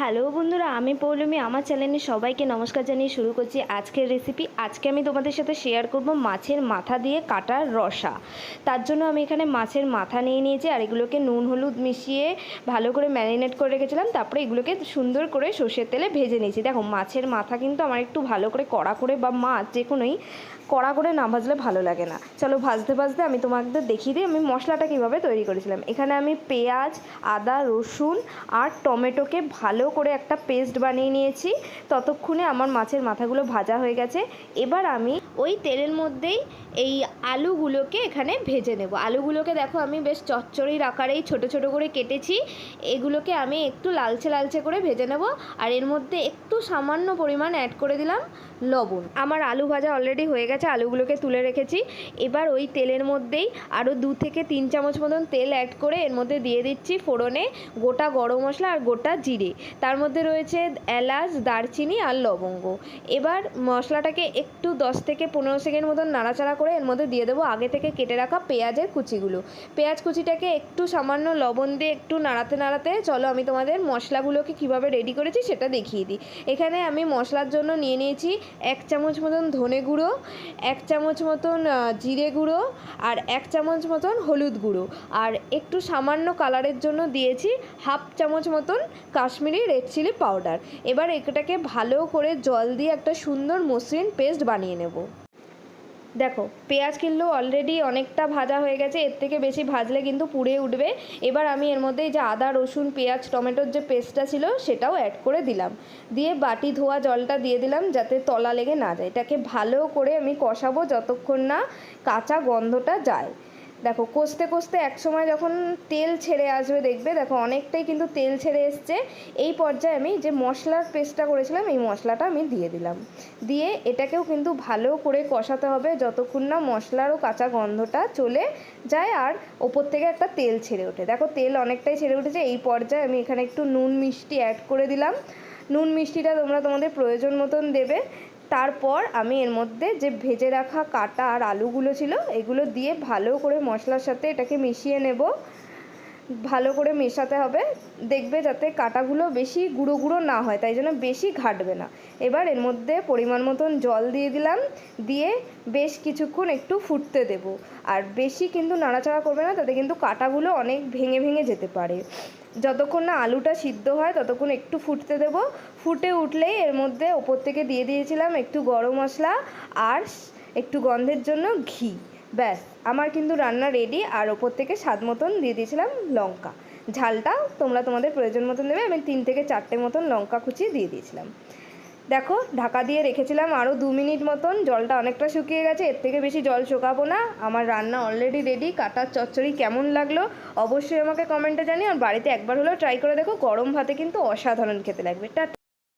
Hello বন্ধুরা, আমি পৌলমি, আমার চ্যানেলে সবাইকে নমস্কার জানিয়ে শুরু করছি আজকের রেসিপি আজকে আমি তোমাদের সাথে শেয়ার করব মাছের মাথা দিয়ে কাটার রসা। তার জন্য আমি এখানে মাছের মাথা নিয়ে নিয়েছি আর এগুলোকে নুন, হলুদ মিশিয়ে ভালো করে ম্যারিনেট করে রেখেছিলাম। তারপরে এগুলোকে সুন্দর করে সর্ষের তেলে ভেজে নিয়েছি। দেখো, মাছের মাথা কিন্তু আমার একটু ভালো করে কড়া করে বা মাছ যে কোনোই কড়া করে না ভাজলে ভালো লাগে না। চলো, ভাজতে ভাজতে আমি তোমাদের দেখিয়ে দিই আমি মশলাটা কীভাবে তৈরি করেছিলাম। এখানে আমি পেঁয়াজ, আদা, রসুন আর টমেটোকে ভালো করে একটা পেস্ট বানিয়ে নিয়েছি। ততক্ষণে আমার মাছের মাথাগুলো ভাজা হয়ে গেছে। এবার আমি ওই তেলের মধ্যেই এই আলুগুলোকে এখানে ভেজে নেব। আলুগুলোকে দেখো আমি বেশ চচ্চড়ির আকারেই ছোট ছোট করে কেটেছি। এগুলোকে আমি একটু লালচে লালচে করে ভেজে নেব। আর এর মধ্যে একটু সামান্য পরিমাণ অ্যাড করে দিলাম লবণ। আমার আলু ভাজা অলরেডি হয়ে গেছে, আলুগুলোকে তুলে রেখেছি। এবার ওই তেলের মধ্যেই আরও দু থেকে তিন চামচ মতন তেল অ্যাড করে এর মধ্যে দিয়ে দিচ্ছি ফোড়নে গোটা গরম মশলা আর গোটা জিরে। তার মধ্যে রয়েছে এলাচ, দারচিনি আর লবঙ্গ। এবার মশলাটাকে একটু দশ থেকে পনেরো সেকেন্ড মতন নাড়াচাড়া করে এর মধ্যে দিয়ে দেবো আগে থেকে কেটে রাখা পেঁয়াজের কুচিগুলো। পেঁয়াজ কুচিটাকে একটু সামান্য লবণ দিয়ে একটু নাড়াতে নাড়াতে, চলো আমি তোমাদের মশলাগুলোকে কীভাবে রেডি করেছি সেটা দেখিয়ে দিই। এখানে আমি মশলার জন্য নিয়ে নিয়েছি এক চামচ মতন ধনে গুঁড়ো, এক চামচ মতন জিরে গুঁড়ো আর এক চামচ মতন হলুদ গুঁড়ো। আর একটু সামান্য কালারের জন্য দিয়েছি হাফ চামচ মতন কাশ্মীরি রেড চিলি পাউডার এবার এটাকে ভালো করে জল দিয়ে একটা সুন্দর মসৃণ পেস্ট বানিয়ে নেব। দেখো, পেঁয়াজ কিন্তু অলরেডি অনেকটা ভাজা হয়ে গেছে, এর থেকে বেশি ভাজলে কিন্তু পুড়ে উঠবে। এবার আমি এর মধ্যে যে আদা, রসুন, পেঁয়াজ, টমেটোর যে পেস্টটা ছিল, সেটাও অ্যাড করে দিলাম। দিয়ে বাটি ধোয়া জলটা দিয়ে দিলাম যাতে তলা লেগে না যায়। এটাকে ভালো করে আমি কষাবো যতক্ষণ না কাঁচা গন্ধটা যায়। দেখো, কষতে কষতে এক সময় যখন তেল ছেড়ে আসবে, দেখবে, দেখো, অনেকটাই কিন্তু তেল ছেড়ে এসছে। এই পর্যায়ে আমি যে মশলার পেস্টটা করেছিলাম, এই মশলাটা আমি দিয়ে দিলাম। দিয়ে এটাকেও কিন্তু ভালো করে কষাতে হবে যতক্ষণ না মশলারও কাঁচা গন্ধটা চলে যায় আর ওপর থেকে একটা তেল ছেড়ে ওঠে। দেখো, তেল অনেকটাই ছেড়ে উঠেছে। এই পর্যায়ে আমি এখানে একটু নুন মিষ্টি অ্যাড করে দিলাম। নুন মিষ্টিটা তোমরা তোমাদের প্রয়োজন মতন দেবে। তারপর আমি এর মধ্যে যে ভেজে রাখা কাটা আর আলুগুলো ছিল, এগুলো দিয়ে ভালো করে মশলার সাথে এটাকে মিশিয়ে নেব। ভালো করে মেশাতে হবে। দেখবে যাতে কাটাগুলো বেশি গুঁড়ো গুঁড়ো না হয়, তাই জন্য বেশি ঘাটবে না। এবার এর মধ্যে পরিমাণ মতন জল দিয়ে দিলাম। দিয়ে বেশ কিছুক্ষণ একটু ফুটতে দেব। আর বেশি কিন্তু নাড়াচাড়া করবে না, তাতে কিন্তু কাটাগুলো অনেক ভেঙে ভেঙে যেতে পারে। যতক্ষণ না আলুটা সিদ্ধ হয়, ততক্ষণ একটু ফুটতে দেব। ফুটে উঠলেই এর মধ্যে ওপর থেকে দিয়ে দিয়েছিলাম একটু গরম মশলা আর একটু গন্ধের জন্য ঘি। ব্যাস, আমার কিন্তু রান্না রেডি আর ওপর থেকে স্বাদ মতন দিয়ে দিয়েছিলাম লঙ্কা। ঝালটা তোমরা তোমাদের প্রয়োজন মতন দেবে, আমি তিন থেকে চারটে মতন লঙ্কা কুচি দিয়ে দিয়েছিলাম। দেখো, ঢাকা দিয়ে রেখেছিলাম আরও দু মিনিট মতন। জলটা অনেকটা শুকিয়ে গেছে, এর থেকে বেশি জল শোকাবো না। আমার রান্না অলরেডি রেডি কাটার চচ্চড়ি কেমন লাগল অবশ্যই আমাকে কমেন্টে জানি আর বাড়িতে একবার হলেও ট্রাই করে দেখো, গরম ভাতে কিন্তু অসাধারণ খেতে লাগবে। টাটা